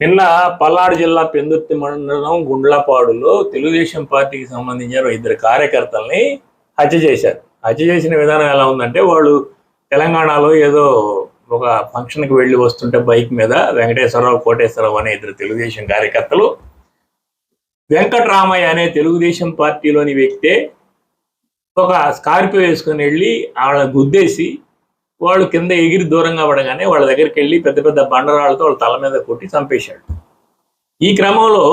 నిన్న పల్నాడు జిల్లా పెందుర్తి మండలం గుండ్లపాడులో తెలుగుదేశం పార్టీకి సంబంధించిన ఇద్దరు కార్యకర్తల్ని హత్య చేశారు. హత్య చేసిన విధానం ఎలా ఉందంటే వాళ్ళు తెలంగాణలో ఏదో ఒక ఫంక్షన్కి వెళ్ళి వస్తుంటే బైక్ మీద వెంకటేశ్వరరావు కోటేశ్వరరావు అనే ఇద్దరు తెలుగుదేశం కార్యకర్తలు వెంకటరామయ్య అనే తెలుగుదేశం పార్టీలోని వ్యక్తే ఒక స్కార్పియో వేసుకుని వెళ్ళి ఆవిడ గుద్దేసి వాళ్ళు కింద ఎగిరి దూరంగా పడగానే వాళ్ళ దగ్గరికి వెళ్ళి పెద్ద పెద్ద బండరాళ్ళతో వాళ్ళ తల మీద కొట్టి చంపేశాడు. ఈ క్రమంలో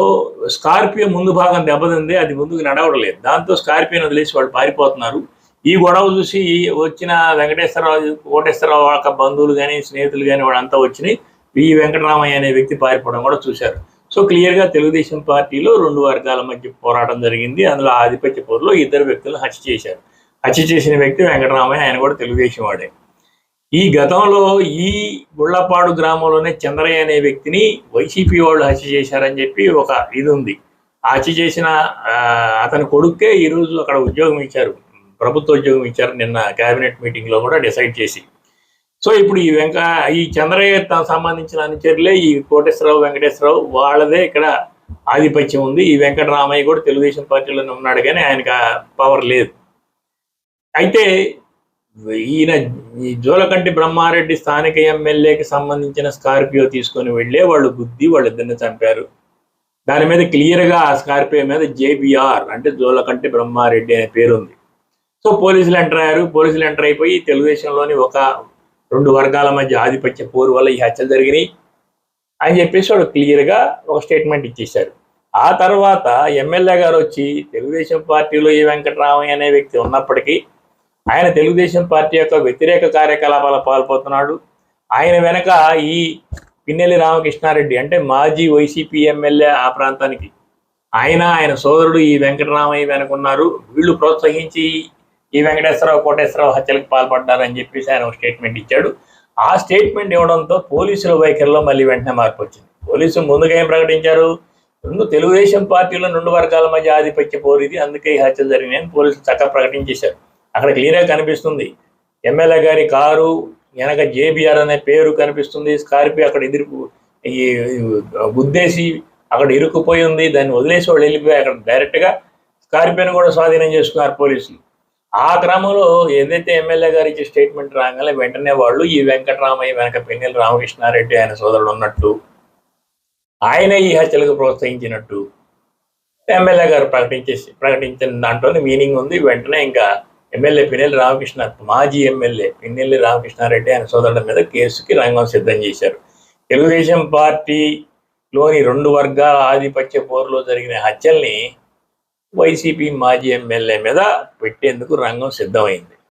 స్కార్పియో ముందు భాగం దెబ్బతింది అది ముందుకు నడవడలేదు. దాంతో స్కార్పియోని వదిలేసి వాళ్ళు పారిపోతున్నారు. ఈ గొడవ చూసి వచ్చిన వెంకటేశ్వరరావు కోటేశ్వరరావు యొక్క బంధువులు కానీ స్నేహితులు కానీ వాళ్ళంతా వచ్చినాయి ఈ వెంకటరామయ్య అనే వ్యక్తి పారిపోవడం కూడా చూశారు. సో క్లియర్గా తెలుగుదేశం పార్టీలో రెండు వర్గాల మధ్య పోరాటం జరిగింది. అందులో ఆధిపత్య పోరులో ఇద్దరు వ్యక్తులను హత్య చేశారు. హత్య చేసిన వ్యక్తి వెంకటరామయ్య ఆయన కూడా తెలుగుదేశం వాడే. ఈ గతంలో ఈ గుళ్ళపాడు గ్రామంలోనే చంద్రయ్య అనే వ్యక్తిని వైసీపీ వాళ్ళు హత్య చేశారని చెప్పి ఒక ఇది ఉంది. ఆ హత్య చేసిన అతని కొడుక్కే ఈరోజు అక్కడ ఉద్యోగం ఇచ్చారు. ప్రభుత్వ ఉద్యోగం ఇచ్చారు నిన్న కేబినెట్ మీటింగ్లో కూడా డిసైడ్ చేసి. సో ఇప్పుడు ఈ వెంక ఈ చంద్రయ్య త- సంబంధించిన అనుచరులే ఈ కోటేశ్వరరావు వెంకటేశ్వరరావు వాళ్ళదే ఇక్కడ ఆధిపత్యం ఉంది. ఈ వెంకటరామయ్య కూడా తెలుగుదేశం పార్టీలోనే ఉన్నాడు కానీ ఆయనకు పవర్ లేదు. అయితే ఈయన ఈ జోలకంటి బ్రహ్మారెడ్డి స్థానిక ఎమ్మెల్యేకి సంబంధించిన స్కార్పియో తీసుకొని వెళ్ళే వాళ్ళు గుద్ది వాళ్ళిద్దరిని చంపారు. దాని మీద క్లియర్గా ఆ స్కార్పియో మీద జేబీఆర్ అంటే జోలకంటి బ్రహ్మారెడ్డి అనే పేరు ఉంది సో పోలీసులు ఎంటర్ అయ్యారు. పోలీసులు ఎంటర్ అయిపోయి తెలుగుదేశంలోని ఒక రెండు వర్గాల మధ్య ఆధిపత్య పోరు వల్ల ఈ హత్యలు జరిగినాయి అని చెప్పేసి వాడు క్లియర్గా ఒక స్టేట్మెంట్ ఇచ్చేశారు. ఆ తర్వాత ఎమ్మెల్యే గారు వచ్చి తెలుగుదేశం పార్టీలో ఈ వెంకటరామయ్య అనే వ్యక్తి ఉన్నప్పటికీ ఆయన తెలుగుదేశం పార్టీ యొక్క వ్యతిరేక కార్యకలాపాల పాల్పోతున్నాడు ఆయన వెనక ఈ పిన్నెల్లి రామకృష్ణారెడ్డి అంటే మాజీ వైసీపీ ఎమ్మెల్యే ఆ ప్రాంతానికి. ఆయన ఆయన సోదరుడు ఈ వెంకటరామయ్య వెనకున్నారు వీళ్ళు ప్రోత్సహించి ఈ వెంకటేశ్వరరావు కోటేశ్వరరావు హత్యలకు పాల్పడ్డారని చెప్పేసి ఆయన ఒక స్టేట్మెంట్ ఇచ్చాడు. ఆ స్టేట్మెంట్ ఇవ్వడంతో పోలీసుల వైఖరిలో మళ్ళీ వెంటనే మార్పు వచ్చింది. పోలీసులు ముందుగా ఏం ప్రకటించారు? రెండు తెలుగుదేశం పార్టీలో రెండు వర్గాల మధ్య ఆధిపత్య పోరిది అందుకే ఈ హత్యలు జరిగినాయని పోలీసులు చక్కగా ప్రకటించేశారు. అక్కడ క్లియర్గా కనిపిస్తుంది. ఎమ్మెల్యే గారి కారు వెనక జేబిఆర్ అనే పేరు కనిపిస్తుంది. స్కార్పియో అక్కడ ఎదురు ఈ గుద్దేసి అక్కడ ఇరుక్కుపోయి ఉంది. దాన్ని వదిలేసి వాళ్ళు వెళ్ళిపోయి అక్కడ డైరెక్ట్గా స్కార్పియోని కూడా స్వాధీనం చేసుకున్నారు పోలీసులు. ఆ క్రమంలో ఏదైతే ఎమ్మెల్యే గారు ఇచ్చే స్టేట్మెంట్ రాగానే వెంటనే వాళ్ళు ఈ వెంకటరామయ్య వెనక పెన్నెల రామకృష్ణారెడ్డి ఆయన సోదరుడు ఉన్నట్టు ఆయన ఈ హత్యలకు ప్రోత్సహించినట్టు ఎమ్మెల్యే గారు ప్రకటించేసి ప్రకటించిన దాంట్లోనే మీనింగ్ ఉంది. వెంటనే ఇంకా ఎమ్మెల్యే పిన్నెల్లి రామకృష్ణ మాజీ ఎమ్మెల్యే పిన్నెల్లి రామకృష్ణారెడ్డి ఆయన సోదరుల మీద కేసుకి రంగం సిద్ధం చేశారు. తెలుగుదేశం పార్టీలోని రెండు వర్గాల ఆధిపత్య పోరులో జరిగిన హత్యల్ని వైసీపీ మాజీ ఎమ్మెల్యే మీద పెట్టేందుకు రంగం సిద్ధమైంది.